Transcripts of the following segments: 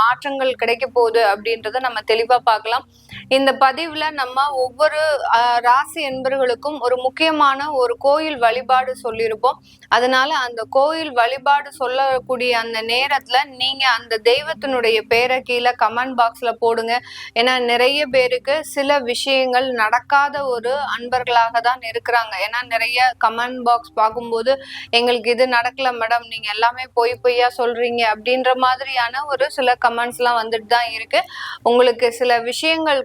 மாற்றங்கள் கிடைக்க போகுது அப்படின்றத நம்ம தெளிவா பார்க்கலாம். இந்த பதிவுல நம்ம ஒவ்வொரு ராசி என்பர்களுக்கும் ஒரு முக்கியமான ஒரு கோயில் வழிபாடு சொல்லியிருப்போம். அதனால அந்த கோயில் வழிபாடு சொல்லக்கூடிய அந்த நேரத்துல நீங்க அந்த தெய்வத்தினுடைய பேரை கீழே கமெண்ட் பாக்ஸ்ல போடுங்க. ஏன்னா நிறைய பேருக்கு சில விஷயங்கள் நடக்காத ஒரு அன்பர்களாக தான் இருக்கிறாங்க. ஏன்னா நிறைய கமெண்ட் பாக்ஸ் பார்க்கும்போது எங்களுக்கு இது நடக்கல மேடம் நீங்க எல்லாமே பொய் பொய்யா சொல்றீங்க. அப்படின்ற மாதிரியான ஒரு சில கமெண்ட்ஸ் எல்லாம் வந்துட்டு தான் இருக்கு. உங்களுக்கு சில விஷயங்கள்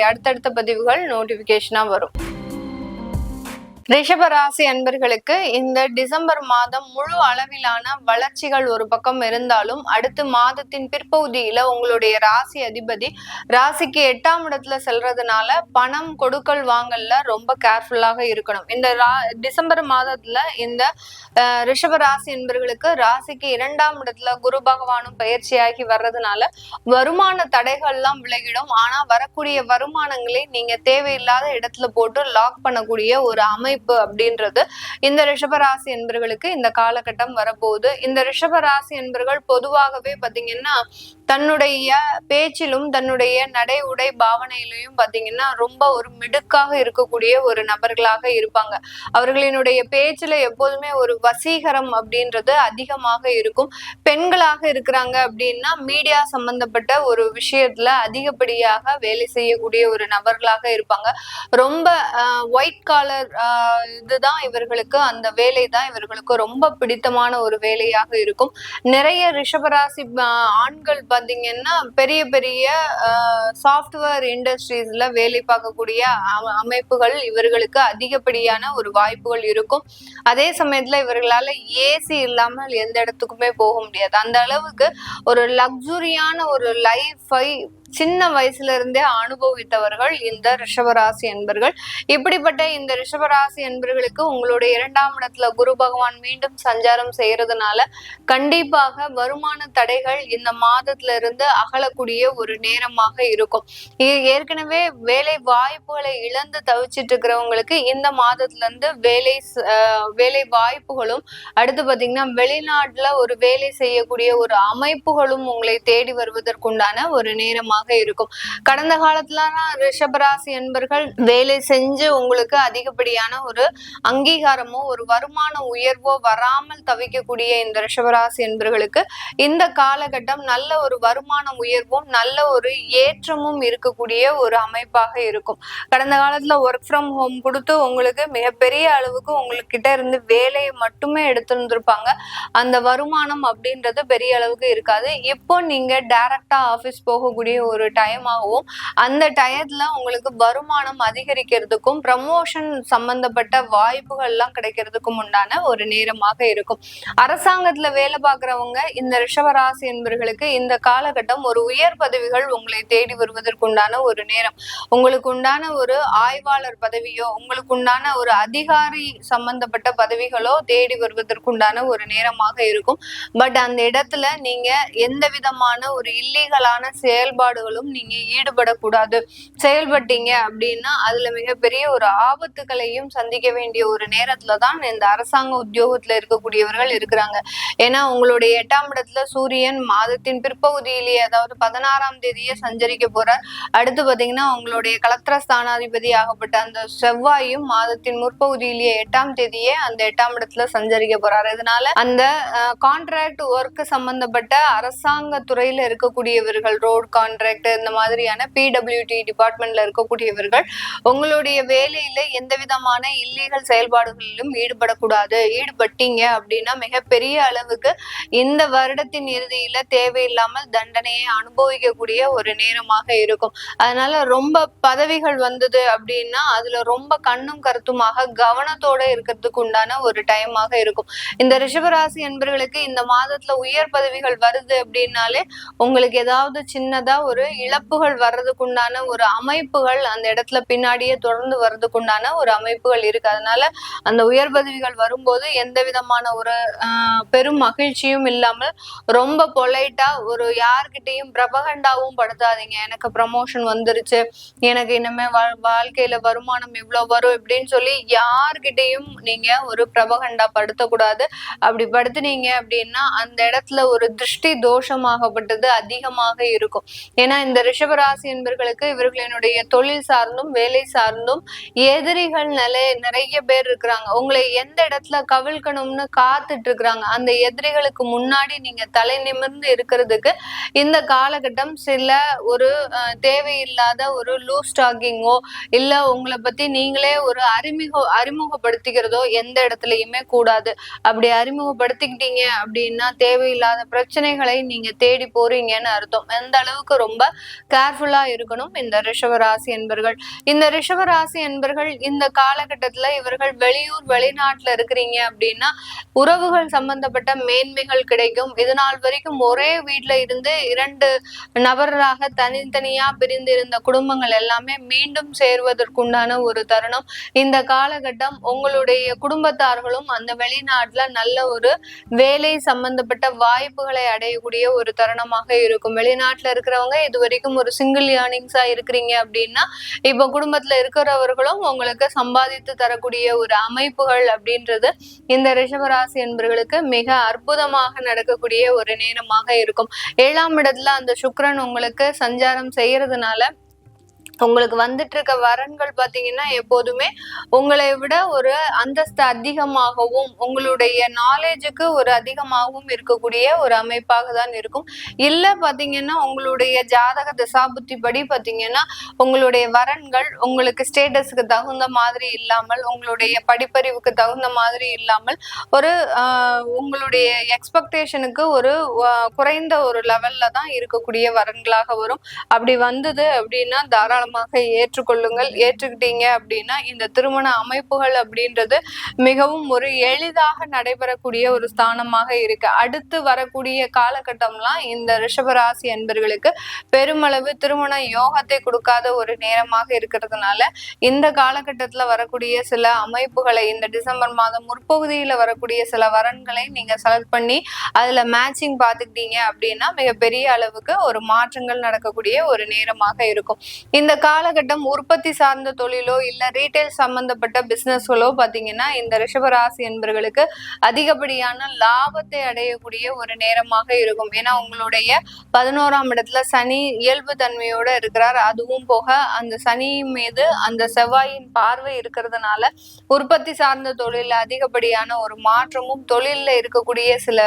அடுத்தடுத்த பதிவுகள் நோட்டிபிகேஷனா வரும். ரிஷபராசி அன்பர்களுக்கு இந்த டிசம்பர் மாதம் முழு அளவிலான வளர்ச்சிகள் ஒரு பக்கம் இருந்தாலும் அடுத்து மாதத்தின் பிற்பகுதியில உங்களுடைய ராசி அதிபதி ராசிக்கு எட்டாம் இடத்துல செல்றதுனால பணம் கொடுக்கல் வாங்கல்ல ரொம்ப கேர்ஃபுல்லாக இருக்கணும். இந்த ரா- டிசம்பர் மாதத்துல இந்த ரிஷபராசி அன்பர்களுக்கு ராசி என்பர்களுக்கு ராசிக்கு இரண்டாம் இடத்துல குரு பகவானும் பயிற்சியாகி வர்றதுனால வருமான தடைகள்லாம் விலகிடும். ஆனா வரக்கூடிய வருமானங்களை நீங்க தேவையில்லாத இடத்துல போட்டு லாக் பண்ணக்கூடிய ஒரு அமைப்பு அப்படின்றது இந்த ரிஷபராசி என்பர்களுக்கு இந்த காலகட்டம் வரப்போகுது. இந்த ரிஷபராசி என்பர்கள் பொதுவாகவே பாத்தீங்கன்னா தன்னுடைய பேச்சிலும் தன்னுடைய நடை உடை பாவனையிலையும் பாத்தீங்கன்னா ரொம்ப ஒரு மிடுக்காக இருக்கக்கூடிய ஒரு நபர்களாக இருப்பாங்க. அவர்களினுடைய பேச்சுல எப்போதுமே ஒரு வசீகரம் அப்படின்றது அதிகமாக இருக்கும். பெண்களாக இருக்கிறாங்க அப்படின்னா மீடியா சம்பந்தப்பட்ட ஒரு விஷயத்துல அதிகப்படியாக வேலை செய்யக்கூடிய ஒரு நபர்களாக இருப்பாங்க. ரொம்ப ஒயிட் காலர் இதுதான் இவர்களுக்கு அந்த வேலை தான் இவர்களுக்கு ரொம்ப பிடித்தமான ஒரு வேலையாக இருக்கும். நிறைய ரிஷபராசி ஆண்கள் பார்த்தீங்கன்னா பெரிய பெரிய சாஃப்ட்வேர் இண்டஸ்ட்ரீஸ்ல வேலை பார்க்கக்கூடிய அமைப்புகள் இவர்களுக்கு அதிகப்படியான ஒரு வாய்ப்புகள் இருக்கும். அதே சமயத்துல இவர்களால ஏசி இல்லாமல் எந்த இடத்துக்குமே போக முடியாது. அந்த அளவுக்கு ஒரு லக்ஸுரியான ஒரு லைஃபை சின்ன வயசுல இருந்தே அனுபவித்தவர்கள் இந்த ரிஷபராசி என்பர்கள் இப்படிப்பட்ட இந்த ரிஷபராசி என்பர்களுக்கு உங்களுடைய இரண்டாம் இடத்துல குரு பகவான் மீண்டும் சஞ்சாரம் செய்யறதுனால கண்டிப்பாக வருமான தடைகள் இந்த மாதத்துல இருந்து அகலக்கூடிய ஒரு நேரமாக இருக்கும். ஏற்கனவே வேலை வாய்ப்புகளை இழந்து தவிச்சிட்டு இருக்கிறவங்களுக்கு இந்த மாதத்துல இருந்து வேலை ஆஹ் வேலை வாய்ப்புகளும் அடுத்து பாத்தீங்கன்னா வெளிநாட்டுல ஒரு வேலை செய்யக்கூடிய ஒரு அமைப்புகளும் உங்களை தேடி வருவதற்குண்டான ஒரு நேரமாக இருக்கும். கடந்த காலத்துல ரிஷபராசி என்பர்கள் வேலை செஞ்சு உங்களுக்கு அதிகப்படியான ஒரு அங்கீகாரமோ ஒரு வருமான உயர்வோ வராமல் தவிக்கக்கூடிய இந்த ரிஷபராசி என்பர்களுக்கு இந்த காலகட்டம் நல்ல ஒரு வருமான உயர்வும் நல்ல ஒரு ஏற்றமும் இருக்கக்கூடிய ஒரு அமைப்பாக இருக்கும். கடந்த காலத்துல ஒர்க் ஃப்ரம் ஹோம் கொடுத்து உங்களுக்கு மிகப்பெரிய அளவுக்கு உங்ககிட்ட இருந்து வேலையை மட்டுமே எடுத்திருந்திருப்பாங்க. அந்த வருமானம் அப்படின்றது பெரிய அளவுக்கு இருக்காது. இப்போ நீங்க டைரக்டா ஆபீஸ் போகக்கூடிய ஒரு டைமாகவும் அந்த டயத்துல உங்களுக்கு வருமானம் அதிகரிக்கிறதுக்கும் ப்ரமோஷன் சம்பந்தப்பட்ட வாய்ப்புகள்லாம் கிடைக்கிறதுக்கும் உண்டான ஒரு நேரமாக இருக்கும். அரசாங்கத்துல வேலை பார்க்குறவங்க இந்த ரிஷபராசி என்பர்களுக்கு இந்த காலகட்டம் ஒரு உயர் பதவிகள் உங்களை தேடி வருவதற்குண்டான ஒரு நேரம். உங்களுக்கு உண்டான ஒரு ஆய்வாளர் பதவியோ உங்களுக்கு உண்டான ஒரு அதிகாரி சம்பந்தப்பட்ட பதவிகளோ தேடி வருவதற்குண்டான ஒரு நேரமாக இருக்கும். பட் அந்த இடத்துல நீங்க எந்த விதமான ஒரு இல்லீகலான செயல்பாடுகளும் நீங்க ஈடுபடக்கூடாது. செயல்பட்டீங்க அப்படின்னா அதுல மிகப்பெரிய ஒரு ஆபத்துகளையும் சந்திக்க வேண்டிய ஒரு நேரத்துல தான் இந்த அரசாங்க உத்தியோகத்துல இருக்கக்கூடியவர்கள் இருக்கிறாங்க. ஏன்னா உங்களுடைய எட்டாம் இடத்துல சூரியன் மாதத்தின் பிற்பகுதியிலேயே அதாவது பதினாறாம் தேதியே சஞ்சரிக்க போறார். அடுத்து பாத்தீங்கன்னா உங்களுடைய கலத்திர ஸ்தானாதிபதி ஆகப்பட்ட அந்த செவ்வாயும் மாதத்தின் முற்பகுதியிலேயே எட்டாம் தேதியே அந்த எட்டாம் இடத்துல சஞ்சரிக்க போறாரு. இதனால அந்த கான்ட்ராக்ட் ஒர்க் சம்பந்தப்பட்ட அரசாங்க துறையில இருக்கக்கூடியவர்கள் ரோட் கான்ட்ராக்ட் இந்த மாதிரியான பிடபிள்யூடி டிபார்ட்மெண்ட்ல இருக்கக்கூடியவர்கள் உங்களுடைய வேலையில எந்த விதமான இல்லீகல் செயல்பாடுகளிலும் ஈடுபடக்கூடாது. ஈடுபட்டீங்க அப்படின்னா மிகப்பெரிய அளவுக்கு இந்த வருடத்தின் இறுதியில தேவையில்லாமல் தண்டனையை அனுபவிக்கக்கூடிய ஒரு நேரமாக இருக்கும். அதனால ரொம்ப பதவிகள் வந்தது அப்படின்னா அதுல ரொம்ப கண்ணும் கருத்துமாக கவனத்தோட இருக்கிறதுக்கு உண்டான ஒரு டைமாக இருக்கும். இந்த ரிஷபராசி என்பவர்களுக்கு இந்த மாதத்துல உயர் பதவிகள் வருது அப்படின்னாலே உங்களுக்கு ஏதாவது சின்னதா ஒரு ஒரு இழப்புகள் வர்றதுக்கு உண்டான ஒரு அமைப்புகள் அந்த இடத்துல பின்னாடியே தொடர்ந்து வர்றதுக்கு உண்டான ஒரு அமைப்புகள் இருக்கு. அதனால அந்த உயர் பதவிகள் வரும்போது எந்த விதமான ஒரு பெரும் மகிழ்ச்சியும் இல்லாமல் ரொம்ப பொலைட்டா ஒரு யார்கிட்டையும் பிரபகண்டாவும் படுத்தாதீங்க. எனக்கு ப்ரமோஷன் வந்துருச்சு. எனக்கு இனிமே வாழ்க்கையில வருமானம் இவ்வளவு வரும் இப்படின்னு சொல்லி யார்கிட்டையும் நீங்க ஒரு பிரபகண்டா படுத்தக்கூடாது. அப்படி படுத்துனீங்க அப்படின்னா அந்த இடத்துல ஒரு திருஷ்டி தோஷமாகப்பட்டது அதிகமாக இருக்கும். ஏன்னா இந்த ரிஷபராசி என்பர்களுக்கு இவர்களினுடைய தொழில் சார்ந்தும் வேலை சார்ந்தும் எதிரிகள் நிலை நிறைய பேர் இருக்கிறாங்க. உங்களை எந்த இடத்துல கவிழ்க்கணும்னு காத்துட்டு இருக்கிறாங்க அந்த எதிரிகளுக்கு முன்னாடி நீங்க தலை நிமிர்ந்து இருக்கிறதுக்கு இந்த காலகட்டம் சில ஒரு தேவையில்லாத ஒரு லூஸ் டாக்கிங்கோ இல்ல உங்களை பத்தி நீங்களே ஒரு அறிமுக அறிமுகப்படுத்திக்கிறதோ எந்த இடத்துலயுமே கூடாது. அப்படி அறிமுகப்படுத்திக்கிட்டீங்க அப்படின்னா தேவையில்லாத பிரச்சனைகளை நீங்க தேடி போறீங்கன்னு அர்த்தம். எந்த அளவுக்கு ரொம்ப கேர்ஃபுல்லா இருக்கணும். இந்த ரிஷவராசி என்பர்கள். இந்த ரிஷவராசி என்பர்கள் இந்த காலகட்டத்துல இவர்கள் வெளியூர் வெளிநாட்டுல இருக்கிறீங்க அப்படின்னா உறவுகள் சம்பந்தப்பட்ட மேன்மைகள் கிடைக்கும். இது நாள் வரைக்கும் ஒரே வீட்டுல இருந்து இரண்டு நபர்களாக தனித்தனியா பிரிந்து இருந்த குடும்பங்கள் எல்லாமே மீண்டும் சேர்வதற்குண்டான ஒரு தருணம். இந்த காலகட்டம் உங்களுடைய குடும்பத்தார்களும் அந்த வெளிநாட்டுல நல்ல ஒரு வேலை சம்பந்தப்பட்ட வாய்ப்புகளை அடையக்கூடிய ஒரு தருணமாக இருக்கும். வெளிநாட்டுல இருக்கிறவங்க இது வரைக்கும் ஒரு சிங்கிள் ஏர்னிங்ஸா இருக்கிறீங்க அப்படின்னா இப்ப குடும்பத்துல இருக்கிறவர்களும் உங்களுக்கு சம்பாதித்து தரக்கூடிய ஒரு அமைப்புகள் அப்படின்றது இந்த ரிஷபராசி என்பர்களுக்கு மிக அற்புதமாக நடக்கக்கூடிய ஒரு நேரமாக இருக்கும். ஏழாம் இடத்துல அந்த சுக்கரன் உங்களுக்கு சஞ்சாரம் செய்யறதுனால உங்களுக்கு வந்துட்டு இருக்க வரன்கள் பாத்தீங்கன்னா எப்போதுமே உங்களை விட ஒரு அந்தஸ்து அதிகமாகவும் உங்களுடைய நாலேஜுக்கு ஒரு அதிகமாகவும் இருக்கக்கூடிய ஒரு அமைப்பாக தான் இருக்கும். இல்ல பாத்தீங்கன்னா உங்களுடைய ஜாதக தசாபுத்தி படி பாத்தீங்கன்னா உங்களுடைய வரன்கள் உங்களுக்கு ஸ்டேட்டஸுக்கு தகுந்த மாதிரி இல்லாமல் உங்களுடைய படிப்பறிவுக்கு தகுந்த மாதிரி இல்லாமல் ஒரு உங்களுடைய எக்ஸ்பெக்டேஷனுக்கு ஒரு குறைந்த ஒரு லெவல்ல தான் இருக்கக்கூடிய வரன்களாக வரும். அப்படி வந்தது அப்படின்னா தாராளம் தாராளமாக ஏற்றுக்கொள்ளுங்கள். ஏற்றுக்கிட்டீங்க அப்படின்னா இந்த திருமண அமைப்புகள் அப்படின்றது மிகவும் ஒரு எளிதாக நடைபெறக்கூடிய ஒரு ஸ்தானமாக இருக்கு. அடுத்து வரக்கூடிய காலகட்டம்லாம் இந்த ரிஷபராசி என்பர்களுக்கு பெருமளவு திருமண யோகத்தை கொடுக்காத ஒரு நேரமாக இருக்கிறதுனால இந்த காலகட்டத்துல வரக்கூடிய சில அமைப்புகளை இந்த டிசம்பர் மாதம் முற்பகுதியில வரக்கூடிய சில வரன்களை நீங்க செலக்ட் பண்ணி அதுல மேட்சிங் பார்த்துக்கிட்டீங்க அப்படின்னா மிகப்பெரிய அளவுக்கு ஒரு மாற்றங்கள் நடக்கக்கூடிய ஒரு நேரமாக இருக்கும். இந்த காலகட்டம் உற்பத்தி சார்ந்த தொழிலோ இல்ல ரீட்டைல் சம்பந்தப்பட்ட பிசினஸ்களோ பாத்தீங்கன்னா இந்த ரிஷபராசி என்பர்களுக்கு அதிகப்படியான லாபத்தை அடையக்கூடிய ஒரு நேரமாக இருக்கும். ஏன்னா உங்களுடைய பதினோராம் இடத்துல சனி இயல்பு தன்மையோட இருக்கிறார். அதுவும் போக அந்த சனி மீது அந்த செவ்வாயின் பார்வை இருக்கிறதுனால உற்பத்தி சார்ந்த தொழில அதிகப்படியான ஒரு மாற்றமும் தொழிலில் இருக்கக்கூடிய சில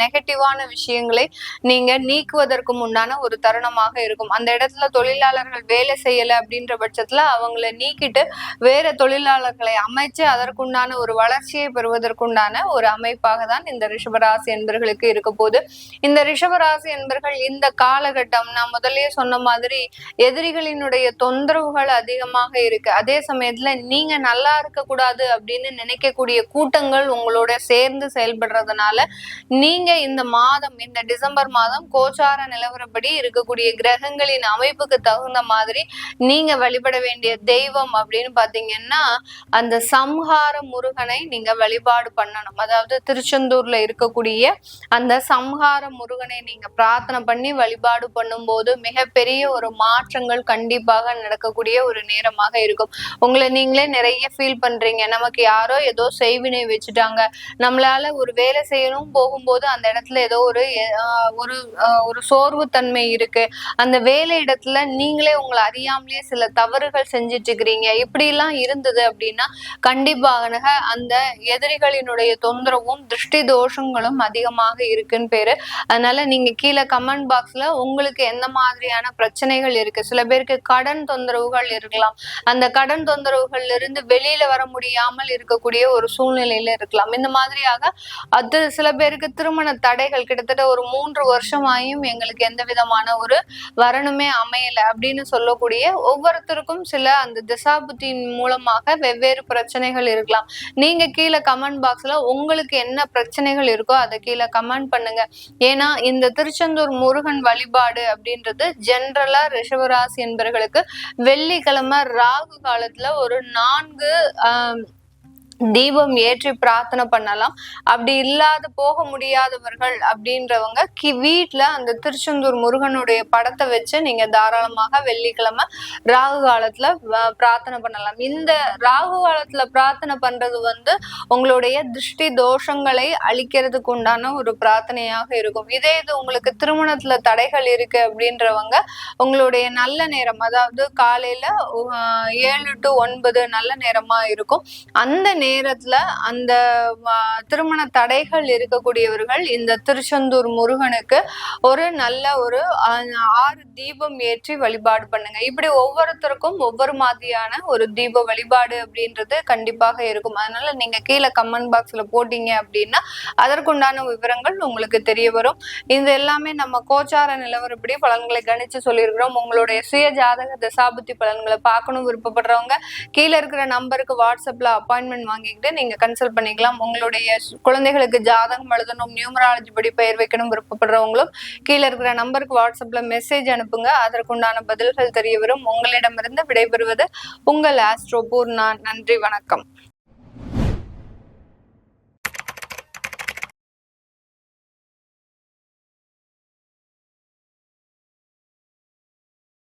நெகட்டிவான விஷயங்களை நீங்க நீக்குவதற்கு உண்டான ஒரு தருணமாக இருக்கும். அந்த இடத்துல தொழிலாளர்கள் வேலை செய்யலை அப்படின்ற பட்சத்துல அவங்கள நீக்கிட்டு வேற தொழிலாளர்களை அமைச்சு அதற்குண்டான ஒரு வளர்ச்சியை பெறுவதற்குண்டான ஒரு அமைப்பாக தான் இந்த ரிஷபராசி என்பர்களுக்கு இருக்க போது இந்த ரிஷபராசி என்பர்கள் இந்த காலகட்டம் நான் முதலே சொன்ன மாதிரி எதிரிகளினுடைய தொந்தரவுகள் அதிகமாக இருக்கு. அதே சமயத்துல நீங்க நல்லா இருக்க கூடாது அப்படின்னு நினைக்கக்கூடிய கூட்டங்கள் உங்களோட சேர்ந்து செயல்படுறதுனால நீங்க இந்த மாதம் இந்த டிசம்பர் மாதம் கோச்சார நிலவரப்படி இருக்கக்கூடிய கிரகங்களின் அமைப்புக்கு தகுந்த மாதிரி நீங்க வழிபட வேண்டிய தெய்வம் அப்படின்னு பாத்தீங்கன்னா அந்த சம்ஹார முருகனை நீங்க வழிபாடு பண்ணணும். அதாவது திருச்செந்தூர்ல இருக்கக்கூடிய அந்த சம்ஹார முருகனை நீங்க பிரார்த்தனை பண்ணி வழிபாடு பண்ணும்போது மிகப்பெரிய ஒரு மாற்றங்கள் கண்டிப்பாக நடக்கக்கூடிய ஒரு நேரமாக இருக்கும். உங்களை நீங்களே நிறைய ஃபீல் பண்றீங்க. நமக்கு யாரோ ஏதோ செய்வினை வச்சுட்டாங்க. நம்மளால ஒரு வேலை செய்யணும் போகும்போது அந்த இடத்துல ஏதோ ஒரு ஒரு ஒரு சோர்வு தன்மை இருக்கு. அந்த வேலை இடத்துல நீங்களே உங்களை அறியாமலே சில தவறுகள் செஞ்சிட்டு இருக்கிறீங்க இப்படி எல்லாம் இருந்தது அப்படின்னா கண்டிப்பாக அந்த எதிரிகளினுடைய தொந்தரவும் திருஷ்டி தோஷங்களும் அதிகமாக இருக்குன்னு பேரு. அதனால நீங்க கீழே கமெண்ட் பாக்ஸ்ல உங்களுக்கு எந்த மாதிரியான பிரச்சனைகள் இருக்கு? சில பேருக்கு கடன் தொந்தரவுகள் இருக்கலாம். அந்த கடன் தொந்தரவுகள்ல இருந்து வெளியில வர முடியாமல் இருக்கக்கூடிய ஒரு சூழ்நிலையில இருக்கலாம். இந்த மாதிரியாக அது சில பேருக்கு திருமண தடைகள் கிட்டத்தட்ட ஒரு மூன்று வருஷமாயும் எங்களுக்கு எந்த விதமான ஒரு வரணுமே அமையல அப்படின்னு சொல்லக்கூடிய ஒவ்வொருத்தருக்கும் சில அந்த திசாபுத்தின் மூலமாக வெவ்வேறு பிரச்சனைகள் இருக்கலாம். நீங்க கீழே கமெண்ட் பாக்ஸ்ல உங்களுக்கு என்ன பிரச்சனைகள் இருக்கோ அதை கீழே கமெண்ட் பண்ணுங்க. ஏன்னா இந்த திருச்செந்தூர் முருகன் வழிபாடு அப்படின்றது ஜென்ரலா ரிஷவராசி என்பவர்களுக்கு வெள்ளிக்கிழமை ராகு காலத்துல ஒரு நான்கு தீபம் ஏற்றி பிரார்த்தனை பண்ணலாம். அப்படி இல்லாத போக முடியாதவர்கள் அப்படின்றவங்க கி வீட்டுல அந்த திருச்செந்தூர் முருகனுடைய படத்தை வச்சு நீங்க தாராளமாக வெள்ளிக்கிழமை ராகு காலத்துல பிரார்த்தனை பண்ணலாம். இந்த ராகு காலத்துல பிரார்த்தனை பண்றது வந்து உங்களுடைய திருஷ்டி தோஷங்களை அழிக்கிறதுக்கு உண்டான ஒரு பிரார்த்தனையாக இருக்கும். இதே இது உங்களுக்கு திருமணத்துல தடைகள் இருக்கு அப்படின்றவங்க உங்களுடைய நல்ல நேரம் அதாவது காலையில ஏழு டு ஒன்பது நல்ல நேரமா இருக்கும். அந்த நேரத்துல அந்த திருமண தடைகள் இருக்கக்கூடியவர்கள் இந்த திருச்செந்தூர் முருகனுக்கு ஒரு நல்ல ஒரு ஆறு தீபம் ஏற்றி வழிபாடு பண்ணுங்க. இப்படி ஒவ்வொருத்தருக்கும் ஒவ்வொரு மாதிரியான ஒரு தீப வழிபாடு அப்படின்றது கண்டிப்பாக இருக்கும். அதனால நீங்க கீழே கமெண்ட் பாக்ஸ்ல போட்டீங்க அப்படின்னா அதற்குண்டான விவரங்கள் உங்களுக்கு தெரிய வரும். இது எல்லாமே நம்ம கோச்சார நிலவரப்படி பலன்களை கணிச்சு சொல்லியிருக்கிறோம். உங்களுடைய சுய ஜாதக தசாபுத்தி பலன்களை பார்க்கணும் விருப்பப்படுறவங்க கீழே இருக்கிற நம்பருக்கு வாட்ஸ்அப்ல அப்பாயின்மெண்ட் வாங்கிக்கிட்டு நீங்க கன்சல்ட் பண்ணிக்கலாம். உங்களுடைய குழந்தைகளுக்கு ஜாதகம் எழுதணும் நியூமராலஜி படி பெயர் வைக்கணும் விருப்பப்படுறவங்களும் கீழே இருக்கிற நம்பருக்கு வாட்ஸ்அப்ல மெசேஜ் அனுப்புங்க. அதற்குண்டான பதில்கள் தெரிய வரும். உங்களிடமிருந்து விடைபெறுவது உங்கள் ஆஸ்ட்ரோ பூர்ணா நன்றி வணக்கம்.